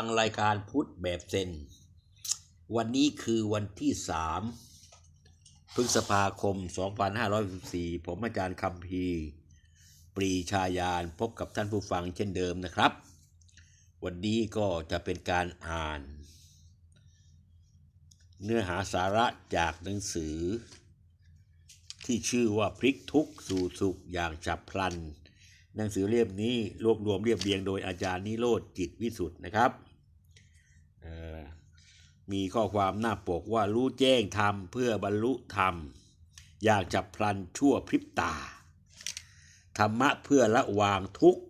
ฟังรายการพุทธแบบเซน วันนี้คือวันที่สามพฤษภาคม 2514 ผมอาจารย์คำพีปรีชายานพบกับท่านผู้ฟังเช่นเดิมนะครับ วันนี้ก็จะเป็นการอ่าน เนื้อหาสาระจากหนังสือ ที่ชื่อว่าพลิกทุกสู่สุขอย่างฉับพลันหนังสือเล่มนี้รวบรวมเรียบเรียงโดยอาจารย์นิโรธจิตวิสุทธ์นะครับ มีข้อความหน้าปกว่ารู้แจ้งธรรมเพื่อบรรลุธรรม อยางฉับพลันชั่วพริบตา ธรรมะเพื่อละวางทุกข์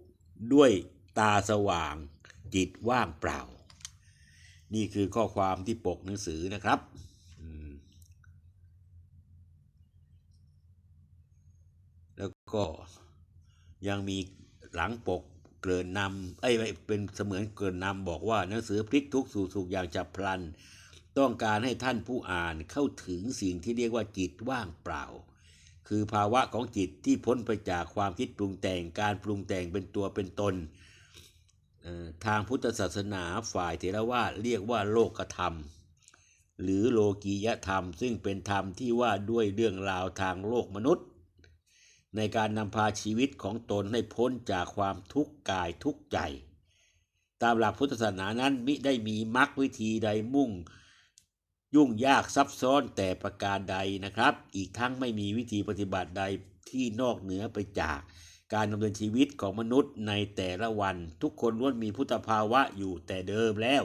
ด้วยตาสว่างจิตว่างเปล่า นี่คือข้อความที่ปกหนังสือนะครับแล้วก็ยังมีหลังปก เกริ่นนำเอ้เป็นเสมือนเกริ่นนำบอกว่าหนังสือพลิกทุกสู่สุขอย่างฉับพลัน ต้องการให้ท่านผู้อ่านเข้าถึงสิ่งที่เรียกว่าจิตว่างเปล่า คือภาวะของจิตที่พ้นไปจากความคิดปรุงแต่งการปรุงแต่งเป็นตัวเป็นตน ทางพุทธศาสนาฝ่ายเถรวาเรียกว่าโลกธรรม หรือโลกียธรรม ซึ่งเป็นธรรมที่ว่าด้วยเรื่องราวทางโลกมนุษย์ ในการนำพาชีวิตของตนให้พ้นจากความทุกข์กายทุกข์ใจ ตามหลักพุทธศาสนานั้นมิได้มีมรรควิธีใดมุ่ง ยุ่งยากซับซ้อนแต่ประการใดนะครับ อีกทั้งไม่มีวิธีปฏิบัติใดที่นอกเหนือไปจากการดำเนินชีวิตของมนุษย์ในแต่ละวัน ทุกคนล้วนมีพุทธภาวะอยู่แต่เดิมแล้ว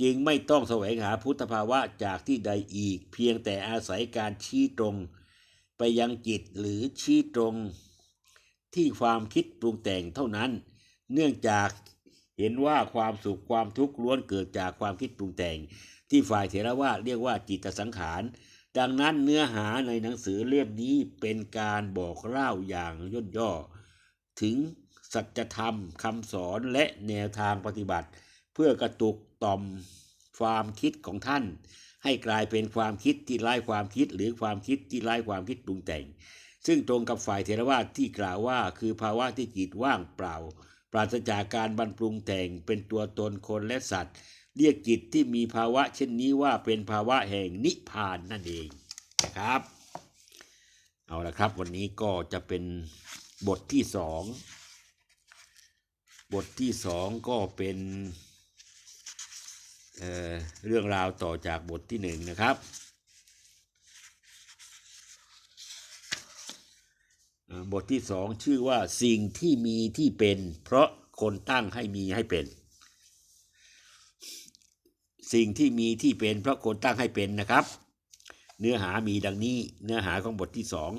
จึงไม่ต้องแสวงหาพุทธภาวะจากที่ใดอีก เพียงแต่อาศัยการชี้ตรง ไปยังจิตหรือชี้ตรงที่ความคิดปรุงแต่งเท่านั้น เนื่องจากเห็นว่าความสุขความทุกข์ล้วนเกิดจากความคิดปรุงแต่ง ที่ฝ่ายเถรวาทเรียกว่าจิตสังขาร ดังนั้นเนื้อหาในหนังสือเล่มนี้เป็นการบอกเล่าอย่างย่นย่อ ถึงสัจธรรมคำสอนและแนวทางปฏิบัติ เพื่อกระตุกต่อมความคิดของท่าน ให้กลายเป็นความคิดที่ไร้ความคิดหรือความคิดที่ไร้ความคิดปรุงแต่ง ซึ่งตรงกับฝ่ายเทรวาทที่กล่าวว่า คือภาวะที่จิตว่างเปล่า ปราศจากการบรรปรุงแต่งเป็นตัวตนคนและสัตว์ เรียกจิตที่มีภาวะเช่นนี้ว่าเป็นภาวะแห่งนิพพานนั่นเองนะครับ เอาละครับ วันนี้ก็จะเป็นบทที่สองบทที่สองก็เป็น เเรื่องราวต่อจากบทที่หนึ่งนะครับ บทที่สองชื่อว่าสิ่งที่มีที่เป็น เพราะคนตั้งให้มีให้เป็น สิ่งที่มีที่เป็นเพราะคนตั้งให้เป็นนะครับ เนื้อหามีดังนี้เนื้อหาของบทที่สอง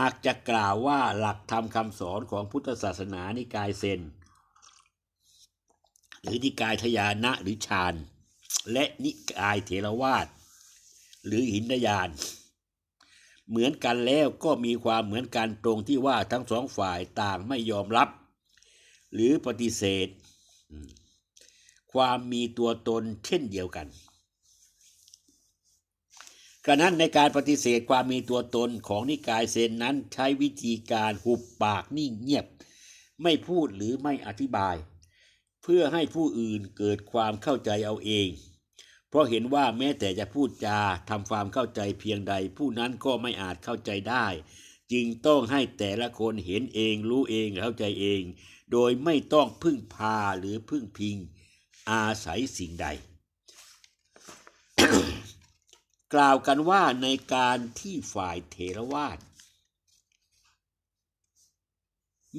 หากจะกล่าวว่าหลักธรรมคำสอนของพุทธศาสนานิกายเซน หรือนิกายทยานะหรือฌานและนิกายเถรวาทหรือหินยาน เหมือนกันแล้วก็มีความเหมือนกันตรงที่ว่าทั้งสองฝ่ายต่างไม่ยอมรับ หรือปฏิเสธ ความมีตัวตนเช่นเดียวกันกระนั้นในการปฏิเสธความมีตัวตนของนิกายเซนนั้นใช้วิธีการหุบปากนิ่งเงียบ ไม่พูดหรือไม่อธิบาย เพื่อให้ผู้อื่นเกิดความเข้าใจเอาเอง เพราะเห็นว่าแม้แต่จะพูดจาทำความเข้าใจเพียงใด ผู้นั้นก็ไม่อาจเข้าใจได้ จึงต้องให้แต่ละคนเห็นเองรู้เองเข้าใจเอง โดยไม่ต้องพึ่งพาหรือพึ่งพิง อาศัยสิ่งใด กล่าวกันว่าในการที่ฝ่ายเทรวาส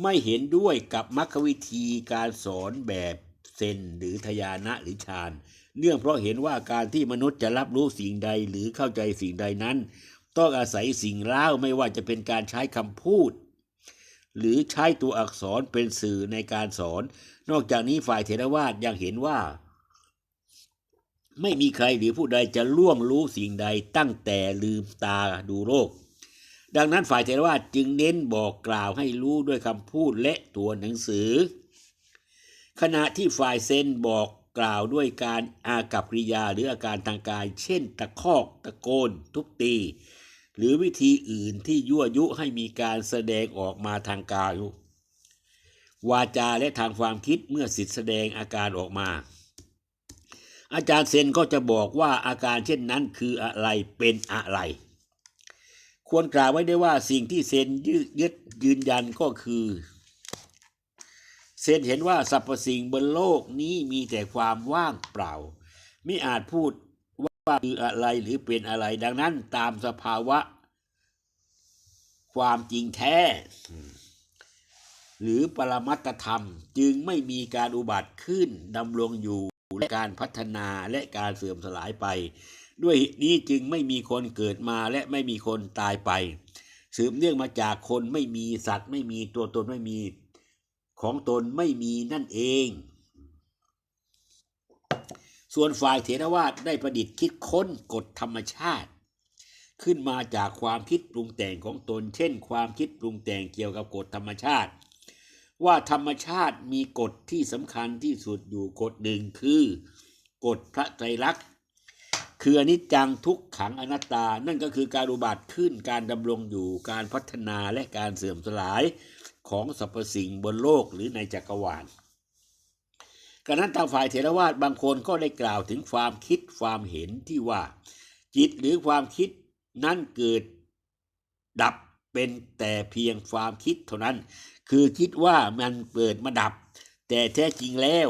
ไม่เห็นด้วยกับมรรควิธีการสอนแบบเซนหรือทยานะหรือฌานเนื่องเพราะเห็นว่าการที่มนุษย์จะรับรู้สิ่งใดหรือเข้าใจสิ่งใดนั้น ต้องอาศัยสิ่งเล่าไม่ว่าจะเป็นการใช้คำพูด หรือใช้ตัวอักษรเป็นสื่อในการสอน นอกจากนี้ฝ่ายเถรวาทยังเห็นว่า ไม่มีใครหรือผู้ใดจะล่วงรู้สิ่งใดตั้งแต่ลืมตาดูโลก ดังนั้นฝ่ายเทรวาสจึงเน้นบอกกล่าวให้รู้ด้วยคำพูดและตัวหนังสือ ขณะที่ฝ่ายเซนบอกกล่าวด้วยการอากับกริยาหรืออาการทางกาย เช่น ตะคอกตะโกน ทุบตี หรือวิธีอื่นที่ยั่วยุให้มีการแสดงออกมาทางกายวาจาและทางความคิดเมื่อสิทธิแสดงอาการออกมา อาจารย์เซนก็จะบอกว่าอาการเช่นนั้นคืออะไรเป็นอะไร ควรกล่าวไว้ได้ว่าสิ่งที่เซนยึดยืนยันก็คือ เซนเห็นว่าสรรพสิ่งบนโลกนี้มีแต่ความว่างเปล่า ไม่อาจพูดว่าคืออะไรหรือเป็นอะไร ดังนั้นตามสภาวะ ความจริงแท้ หรือปรมัตธรรม จึงไม่มีการอุบัติขึ้นดำรงอยู่และการพัฒนาและการเสื่อมสลายไป ด้วยเหตุนี้จึงไม่มีคนเกิดมาและไม่มีคนตายไป สืบเนื่องมาจากคนไม่มีสัตว์ ไม่มีตัวตนไม่มีของตนไม่มีนั่นเอง ส่วนฝ่ายเถรวาทได้ประดิษฐ์คิดค้นกฎธรรมชาติ ขึ้นมาจากความคิดปรุงแต่งของตน เช่น ความคิดปรุงแต่งเกี่ยวกับกฎธรรมชาติ ว่าธรรมชาติมีกฎที่สำคัญที่สุดอยู่กฎหนึ่งคือกฎพระไตรลักษณ์ คืออนิจจังทุกขังอนัตตา นั่นก็คือการอุบัติขึ้นการดำรงอยู่การพัฒนาและการเสื่อมสลายของสรรพสิ่งบนโลกหรือในจักรวาลกระนั้นทางฝ่ายเถรวาทบางคนก็ได้กล่าวถึงความคิดความเห็นที่ว่า จิตหรือความคิดนั้นเกิดดับเป็นแต่เพียงความคิดเท่านั้น คือคิดว่ามันเกิดมาดับ แต่แท้จริงแล้ว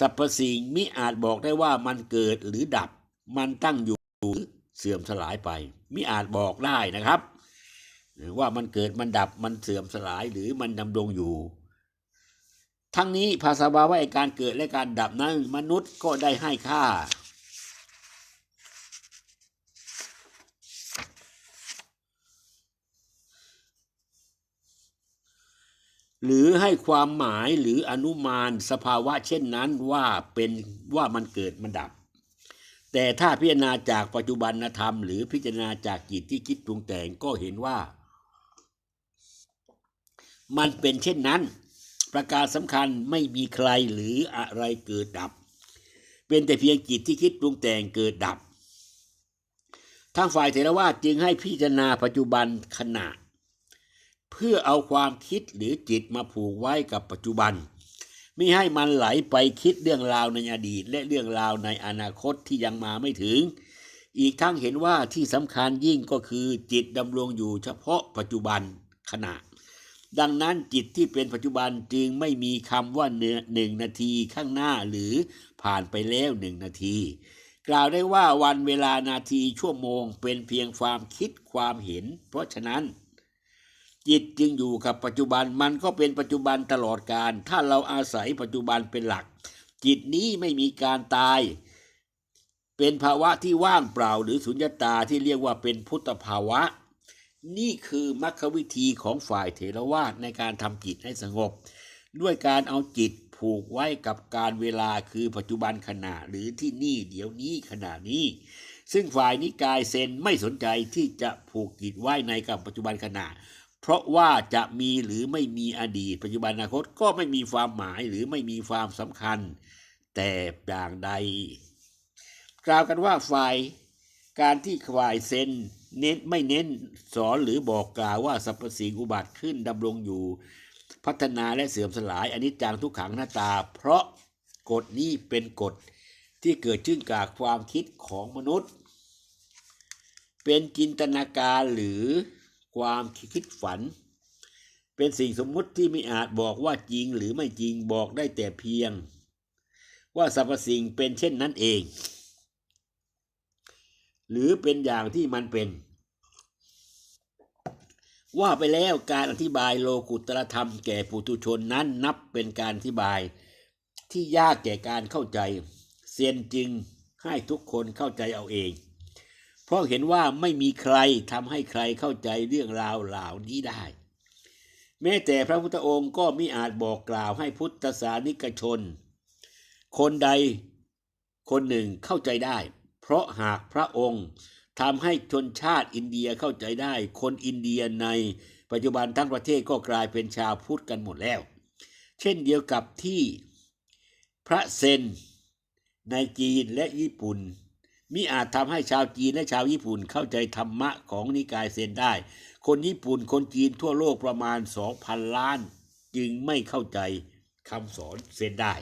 สรรพสิ่งมิอาจบอกได้ว่ามันเกิดหรือดับ มันตั้งอยู่หรือเสื่อมสลายไปมิอาจบอกได้นะครับ ว่ามันเกิดมันดับมันเสื่อมสลายหรือมันดำรงอยู่ ทั้งนี้ภาษาบาว่าไอ้การเกิดและการดับนั้นมนุษย์ก็ได้ให้ค่า หรือให้ความหมายหรืออนุมานสภาวะเช่นนั้นว่าเป็นว่ามันเกิดมันดับ แต่ถ้าพิจารณาจากปัจจุบันธรรม หรือพิจารณาจากจิตที่คิดปรุงแต่งก็เห็นว่า มันเป็นเช่นนั้น ประการสำคัญไม่มีใครหรืออะไรเกิดดับ เป็นแต่เพียงจิตที่คิดปรุงแต่งเกิดดับทางฝ่ายเถรวาจึงให้พิจารณาปัจจุบันขณะ เพื่อเอาความคิดหรือจิตมาผูกไว้กับปัจจุบัน ไม่ให้มันไหลไปคิดเรื่องราวในอดีต และเรื่องราวในอนาคตที่ยังมาไม่ถึง อีกทั้งเห็นว่าที่สำคัญยิ่งก็คือจิตดำรงอยู่เฉพาะปัจจุบันขณะ ดังนั้นจิตที่เป็นปัจจุบันจึงไม่มีคำว่าเนื้อหนึ่งนาทีข้างหน้าหรือผ่านไปแล้วหนึ่งนาที กล่าวได้ว่าวันเวลานาทีชั่วโมงเป็นเพียงความคิดความเห็น เพราะฉะนั้น จิตจึงอยู่กับปัจจุบันมันก็เป็นปัจจุบันตลอดการ ถ้าเราอาศัยปัจจุบันเป็นหลัก จิตนี้ไม่มีการตาย เป็นภาวะที่ว่างเปล่าหรือสุญญตาที่เรียกว่าเป็นพุทธภาวะ นี่คือมรรควิธีของฝ่ายเถรวาทในการทำจิตให้สงบ ด้วยการเอาจิตผูกไว้กับการเวลาคือปัจจุบันขณะหรือที่นี่เดี๋ยวนี้ขณะนี้ ซึ่งฝ่ายนิกายเซนไม่สนใจที่จะผูกจิตไว้ในกับปัจจุบันขณะ เพราะว่าจะมีหรือไม่มีอดีต ปัจจุบันอนาคตก็ไม่มีความหมายหรือไม่มีความสำคัญ แต่อย่างใด กล่าวกันว่าฝ่ายการที่ฝ่ายเซนเน้นไม่เน้นสอนหรือบอกกล่าวว่าสรรพสิ่งอุบัติขึ้นดำรงอยู่ พัฒนาและเสื่อมสลายอนิจจังทุกขังหน้าตา เพราะกฎนี้เป็นกฎที่เกิดขึ้นจากความคิดของมนุษย์ เป็นจินตนาการหรือ ความคิดฝัน เป็นสิ่งสมมุติที่ไม่อาจบอกว่าจริงหรือไม่จริงบอกได้แต่เพียง ว่าสรรพสิ่งเป็นเช่นนั้นเอง หรือเป็นอย่างที่มันเป็น ว่าไปแล้วการอธิบายโลกุตตรธรรมแก่ปุถุชนนั้นนับเป็นการอธิบายที่ยากแก่การเข้าใจ เซียนจึงให้ทุกคนเข้าใจเอาเอง เพราะเห็นว่าไม่มีใครทำให้ใครเข้าใจเรื่องราวเหล่านี้ได้ แม้แต่พระพุทธองค์ก็มิอาจบอกกล่าวให้พุทธศาสนิกชน คนใดคนหนึ่งเข้าใจได้ เพราะหากพระองค์ทำให้ชนชาติอินเดียเข้าใจได้ คนอินเดียในปัจจุบันทั้งประเทศก็กลายเป็นชาวพุทธกันหมดแล้ว เช่นเดียวกับที่พระเซนในจีนและญี่ปุ่น มิอาจทำให้ชาวจีนและชาวญี่ปุ่นเข้าใจธรรมะของนิกายเซนได้ คนญี่ปุ่นคนจีนทั่วโลกประมาณ 2,000 ล้าน จึงไม่เข้าใจคำสอนเส้นได้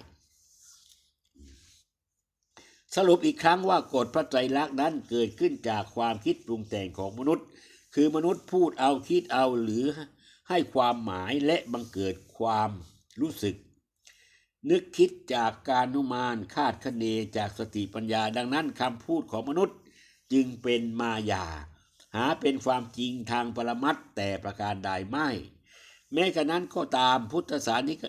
สรุปอีกครั้งว่ากฎพระไตรลักษณ์นั้นเกิดขึ้นจากความคิดปรุงแต่งของมนุษย์ คือมนุษย์พูดเอาคิดเอาหรือให้ความหมายและบังเกิดความรู้สึก นึกคิดจากการนุมานคาดคะเนจากสติปัญญา ดังนั้นคำพูดของมนุษย์จึงเป็นมายา หาเป็นความจริงทางปรมัตถ์แต่ประการใดไม่ แม้กระนั้นก็ตามพุทธศาสนิก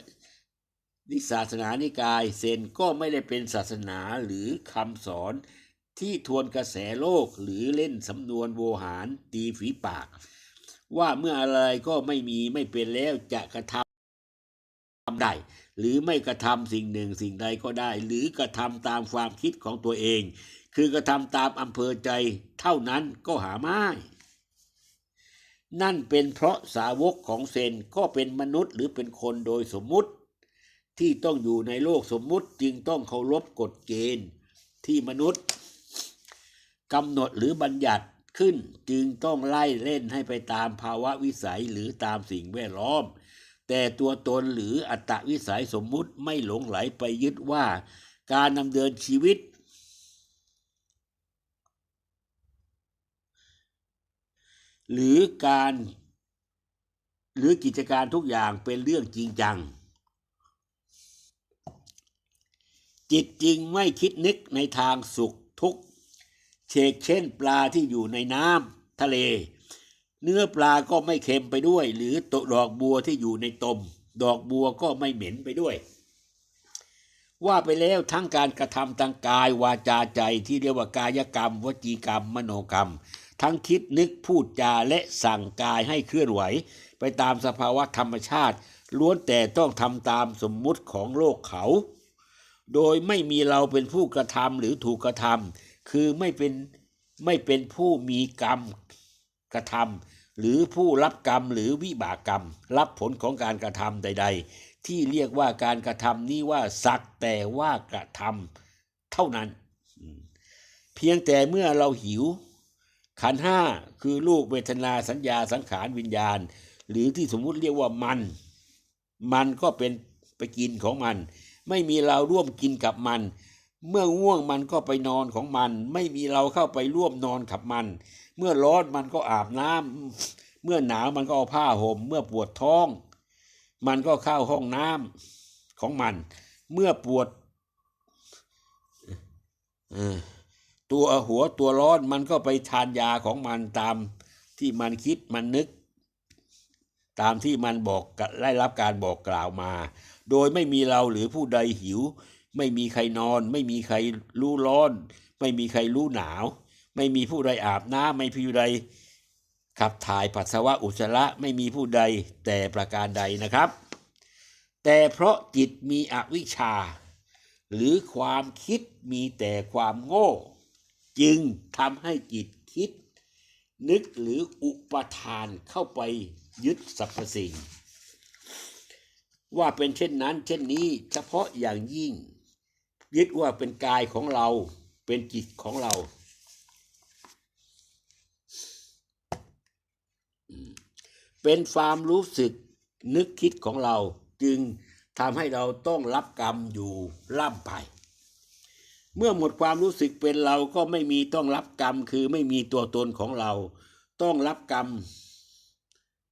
นิศาสนานิกายเซนก็ไม่ได้เป็นศาสนาหรือคำสอนที่ทวนกระแสโลกหรือเล่นสำนวนโวหารตีฝีปาก ว่าเมื่ออะไรก็ไม่มีไม่เป็นแล้วจะกระทำ ทำได้ หรือไม่กระทำสิ่งหนึ่งสิ่งใดก็ได้ หรือกระทำตามความคิดของตัวเอง คือกระทำตามอำเภอใจเท่านั้นก็หาไม่นั่นเป็นเพราะสาวกของเซนก็เป็นมนุษย์หรือเป็นคนโดยสมมุติ ที่ต้องอยู่ในโลกสมมุติจึงต้องเคารพกฎเกณฑ์ที่มนุษย์กำหนดหรือบัญญัติขึ้นจึงต้องไล่เล่นให้ไปตามภาวะวิสัยหรือตามสิ่งแวดล้อม แต่ตัวตนหรืออัตตวิสัยสมมุติไม่หลงไหลไปยึดว่า การดำเนินชีวิต หรือการหรือกิจการทุกอย่างเป็นเรื่องจริงจัง จิตจริงไม่คิดนึกในทางสุขทุกข์เชกเช่นปลาที่อยู่ในน้ำทะเล เนื้อปลาก็ไม่เค็มไปด้วย หรือตดอกบัวที่อยู่ในตม ดอกบัวก็ไม่เหม็นไปด้วย ว่าไปแล้วทั้งการกระทำทางกายวาจาใจที่เรียกว่ากายกรรม วจีกรรม มโนกรรม ทั้งคิดนึกพูดจาและสั่งกายให้เคลื่อนไหว ไปตามสภาวะธรรมชาติ ล้วนแต่ต้องทำตามสมมุติของโลกเขา โดยไม่มีเราเป็นผู้กระทำหรือถูกกระทำคือไม่เป็นไม่เป็นผู้มีกรรม กระทำหรือผู้รับกรรมหรือวิบากกรรม รับผลของการกระทำใด ๆ ที่เรียกว่าการกระทำนี้ว่าสักแต่ว่ากระทำเท่านั้น เพียงแต่เมื่อเราหิว ขันห้าคือลูกเวทนาสัญญาสังขารวิญญาณ หรือที่สมมุติเรียกว่ามัน มันก็เป็นไปกินของมัน ไม่มีเราร่วมกินกับมันเมื่อง่วงมันก็ไปนอนของมัน ไม่มีเราเข้าไปร่วมนอนกับมัน เมื่อร้อนมันก็อาบน้ำเมื่อหนาวมันก็เอาผ้าห่ม เมื่อปวดท้อง มันก็เข้าห้องน้ำของมัน เมื่อปวดตัวหัวตัวร้อนมันก็ไปทานยาของมันตามที่มันคิดมันนึก ตามที่มันบอกได้รับการบอกกล่าวมา โดยไม่มีเราหรือผู้ใดหิว ไม่มีใครนอน ไม่มีใครรู้ร้อน ไม่มีใครรู้หนาว ไม่มีผู้ใดอาบน้ำไม่มีผู้ใดขับถ่ายปัสสาวะอุจจาระไม่มีผู้ใดแต่ประการใดนะครับ แต่เพราะจิตมีอวิชชา หรือความคิดมีแต่ความโง่ จึงทำให้จิตคิด นึกหรืออุปทานเข้าไปยึดสรรพสิ่ง ว่าเป็นเช่นนั้น เช่นนี้เฉพาะอย่างยิ่ง ยึดว่าเป็นกายของเราเป็นจิตของเรา เป็นความรู้สึกนึกคิดของเราจึงทำให้เราต้องรับกรรมอยู่ล่ำไป เมื่อหมดความรู้สึกเป็นเราก็ไม่มีต้องรับกรรม คือไม่มีตัวตนของเรา ต้องรับกรรม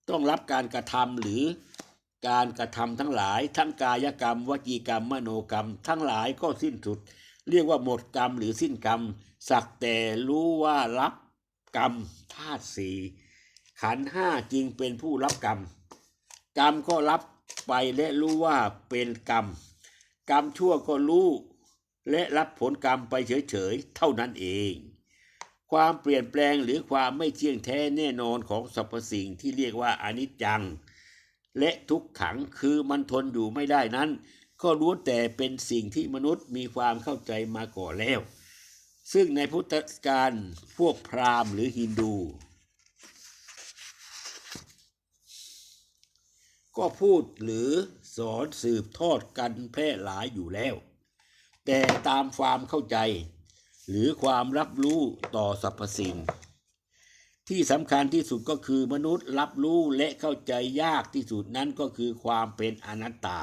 ต้องรับการกระทำหรือการกระทำทั้งหลาย ทั้งกายกรรม วจีกรรม มโนกรรม ทั้งหลายก็สิ้นสุด เรียกว่าหมดกรรมหรือสิ้นกรรม สักแต่รู้ว่ารับกรรมธาตุสี่ ขันห้าจึงเป็นผู้รับกรรม กรรมก็รับไปและรู้ว่าเป็นกรรม กรรมชั่วก็รู้และรับผลกรรมไปเฉยๆเท่านั้นเอง ความเปลี่ยนแปลงหรือความไม่เที่ยงแท้แน่นอนของสรรพสิ่งที่เรียกว่าอนิจจัง และทุกขังคือมันทนอยู่ไม่ได้นั้น ก็ล้แต่เป็นสิ่งที่มนุษย์มีความเข้าใจมาก่อนแล้ว ซึ่งในพุทธการพวกพราหมณ์หรือฮินดู ก็พูดหรือสอนสืบทอดกันแพร่หลายอยู่แล้ว แต่ตามความเข้าใจ หรือความรับรู้ต่อสรรพสิ่ง ที่สำคัญที่สุดก็คือมนุษย์รับรู้และเข้าใจยากที่สุดนั้นก็คือความเป็นอนัตตา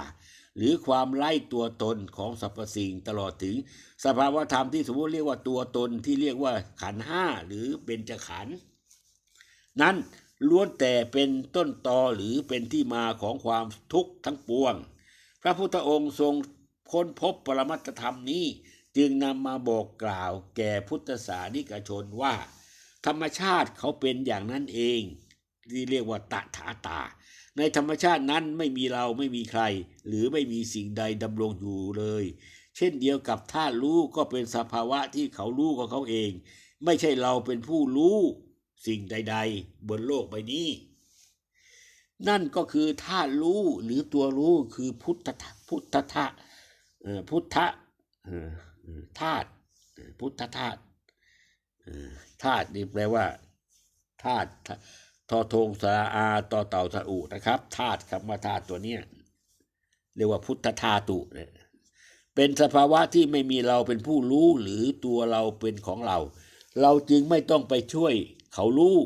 หรือความไล่ตัวตนของสรรพสิ่งตลอดถึง สภาวธรรมที่สมมติเรียกว่าตัวตนที่เรียกว่าขันห้าหรือเบญจขันธ์นั้น ล้วนแต่เป็นต้นตอหรือเป็นที่มาของความทุกข์ทั้งปวง พระพุทธองค์ทรงค้นพบปรมัตธรรมนี้ จึงนำมาบอกกล่าวแก่พุทธศาสนิกชนว่า ธรรมชาติเขาเป็นอย่างนั้นเอง ที่เรียกว่าตถาตา ในธรรมชาตินั้นไม่มีเราไม่มีใคร หรือไม่มีสิ่งใดดำรงอยู่เลย เช่นเดียวกับธาตุรู้ก็เป็นสภาวะที่เขารู้ของเขาเอง ไม่ใช่เราเป็นผู้รู้ สิ่งใด ๆ บนโลกใบนี้ นั่นก็คือธาตุรู้หรือตัวรู้คือพุทธะพุทธะพุทธะธาตุพุทธธาตุธาตุนี่แปลว่าธาตุทอทงสระอาต่อเต่าสะอุนะครับธาตุคำว่าธาตุตัวเนี้ยเรียกว่าพุทธธาตุเนี่ยเป็นสภาวะที่ไม่มีเราเป็นผู้รู้หรือตัวเราเป็นของเรา เราจึงไม่ต้องไปช่วย เขารู้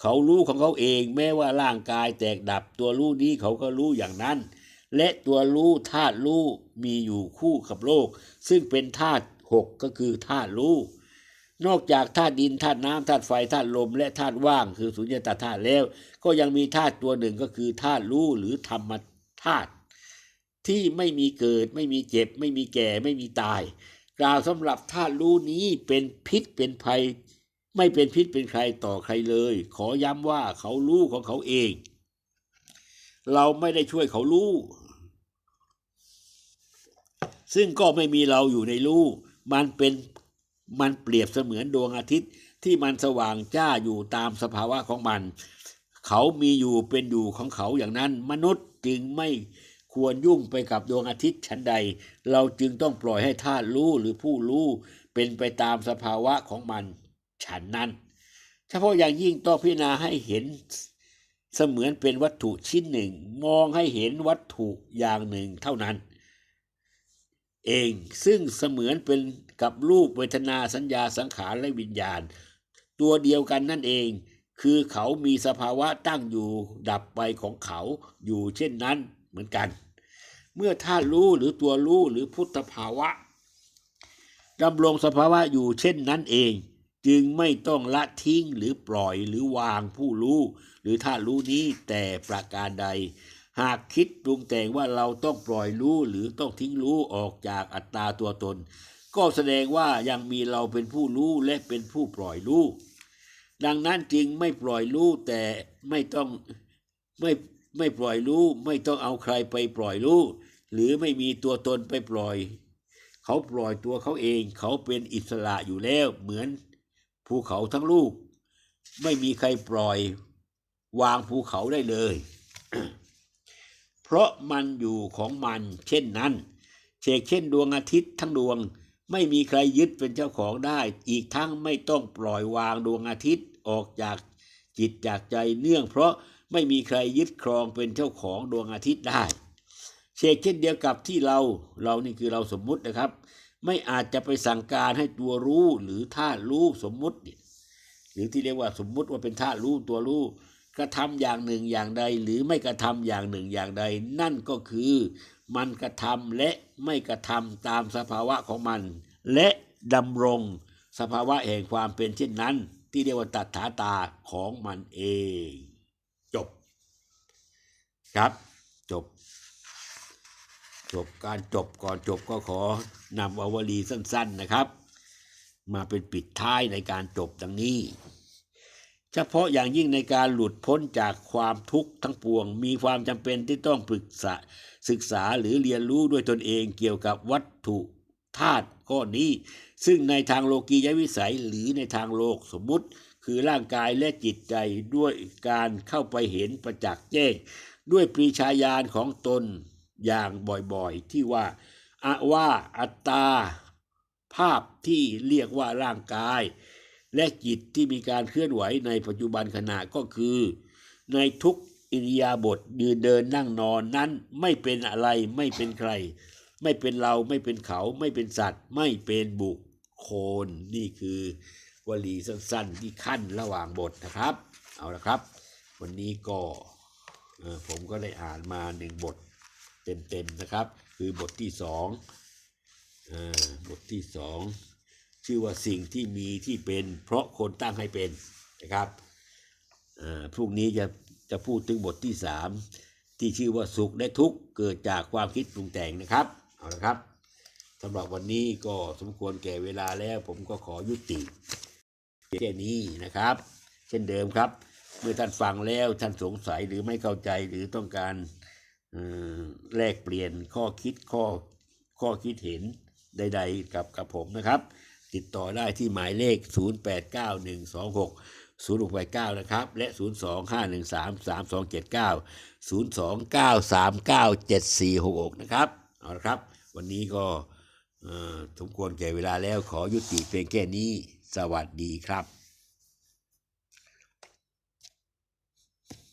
เขารู้ของเขาเองแม้ว่าร่างกายแตกดับตัวรู้นี้เขาก็รู้อย่างนั้น และตัวรู้ธาตุรู้มีอยู่คู่กับโลก ซึ่งเป็นธาตุหกก็คือธาตุรู้นอกจากธาตุดินธาตุน้ำธาตุไฟธาตุลม และธาตุว่าง คือสุญญตาธาตุแล้ว ก็ยังมีธาตุตัวหนึ่งก็คือธาตุรู้หรือธรรมธาตุที่ไม่มีเกิดไม่มีเจ็บ ไม่มีแก่ไม่มีตาย กล่าวสำหรับธาตุรู้นี้เป็นพิษเป็นภัย ไม่เป็นพิษเป็นใครต่อใครเลย ขอย้ำว่าเขารู้ของเขาเอง เราไม่ได้ช่วยเขารู้ ซึ่งก็ไม่มีเราอยู่ในรู้ มันเป็นมันเปรียบเสมือนดวงอาทิตย์ที่มันสว่างจ้าอยู่ตามสภาวะของมัน เขามีอยู่เป็นอยู่ของเขาอย่างนั้น มนุษย์จึงไม่ควรยุ่งไปกับดวงอาทิตย์ชั้นใด เราจึงต้องปล่อยให้ธาตุรู้หรือผู้รู้เป็นไปตามสภาวะของมัน ฉันนั้น เฉพาะอย่างยิ่งต้องพิจารณาให้เห็นเสมือนเป็นวัตถุชิ้นหนึ่ง มองให้เห็นวัตถุอย่างหนึ่งเท่านั้น เองซึ่งเสมือนเป็นกับรูปเวทนาสัญญาสังขารและวิญญาณ ตัวเดียวกันนั่นเอง คือเขามีสภาวะตั้งอยู่ดับไปของเขาอยู่เช่นนั้นเหมือนกัน เมื่อท่านรู้หรือตัวรู้หรือพุทธภาวะดำรงสภาวะอยู่เช่นนั้นเอง จึงไม่ต้องละทิ้งหรือปล่อยหรือวางผู้รู้ หรือท่านรู้นี้แต่ประการใด หากคิดปรุงแต่งว่าเราต้องปล่อยรู้หรือต้องทิ้งรู้ออกจากอัตตาตัวตน ก็แสดงว่ายังมีเราเป็นผู้รู้และเป็นผู้ปล่อยรู้ ดังนั้นจึงไม่ปล่อยรู้แต่ไม่ต้องไม่ไม่ปล่อยรู้ ไม่ต้องเอาใครไปปล่อยรู้ หรือไม่มีตัวตนไปปล่อย เขาปล่อยตัวเขาเอง เขาเป็นอิสระอยู่แล้วเหมือน ภูเขาทั้งลูก ไม่มีใครปล่อยวางภูเขาได้เลย เพราะมันอยู่ของมันเช่นนั้นเชกเช่นดวงอาทิตย์ทั้งดวงไม่มีใครยึดเป็นเจ้าของได้ อีกทั้งไม่ต้องปล่อยวางดวงอาทิตย์ออกจากจิตจากใจเนื่อง เพราะไม่มีใครยึดครองเป็นเจ้าของดวงอาทิตย์ได้ เชกเช่นเดียวกับที่เราเรานี่คือเราสมมุตินะครับ ไม่อาจจะไปสั่งการให้ตัวรู้หรือธาตุรู้สมมุติเนี่ยหรือที่เรียกว่าสมมุติว่าเป็นธาตุรู้ตัวรู้กระทำอย่างหนึ่งอย่างใด หรือไม่กระทำอย่างหนึ่งอย่างใด นั่นก็คือมันกระทำและไม่กระทำตามสภาวะของมัน และดำรงสภาวะแห่งความเป็นเช่นนั้น ที่เรียกว่าตัถาตาของมันเอง จบ ครับจบ จบการจบก่อนจบก็ขอนำอวลีสั้น ๆนะครับ มาเป็นปิดท้ายในการจบดังนี้ เฉพาะอย่างยิ่งในการหลุดพ้นจากความทุกข์ทั้งปวง มีความจำเป็นที่ต้องปรึกษาศึกษาหรือเรียนรู้ด้วยตนเองเกี่ยวกับวัตถุธาตุข้อนี้ ซึ่งในทางโลกียวิสัยหรือในทางโลกสมมุติ คือร่างกายและจิตใจด้วยการเข้าไปเห็นประจักษ์แจ้ง ด้วยปรีชาญาณของตน อย่างบ่อยๆ ที่ว่าอะว่าอัตตา ภาพที่เรียกว่าร่างกาย และจิตที่มีการเคลื่อนไหวในปัจจุบันขณะก็คือ ในทุกอิริยาบถยืนเดินนั่งนอนนั้นไม่เป็นอะไรไม่เป็นใคร ไม่เป็นเราไม่เป็นเขาไม่เป็นสัตว์ ไม่เป็นบุคคลนี่คือวลีสั้นๆ ที่ขั้นระหว่างบทนะครับ เอาละครับ วันนี้ก็ผมก็ได้อ่านมาหนึ่งบท เต็มๆนะครับ คือบทที่สองอ่อบทที่สองชื่อว่าสิ่งที่มีที่เป็น เพราะคนตั้งให้เป็นนะครับอ่อพรุ่งนี้จะจะพูดถึงบทที่สามที่ชื่อว่าสุขและทุกข์เกิดจากความคิดปรุงแต่งนะครับเอาละครับสำหรับวันนี้ก็สมควรแก่เวลาแล้วผมก็ขอยุติแค่นี้นะครับ เช่นเดิมครับ เมื่อท่านฟังแล้วท่านสงสัยหรือไม่เข้าใจหรือต้องการ แลกเปลี่ยนข้อคิดข้อข้อคิดเห็นใด ๆ กับกับผมนะครับ ติดต่อได้ที่หมายเลข 089126 0689 นะครับ และ 025133279 029397466 นะครับ เอาละครับ วันนี้ก็เอ่อสมควรแก่เวลาแล้วขอยุติเพียงแค่นี้ สวัสดีครับ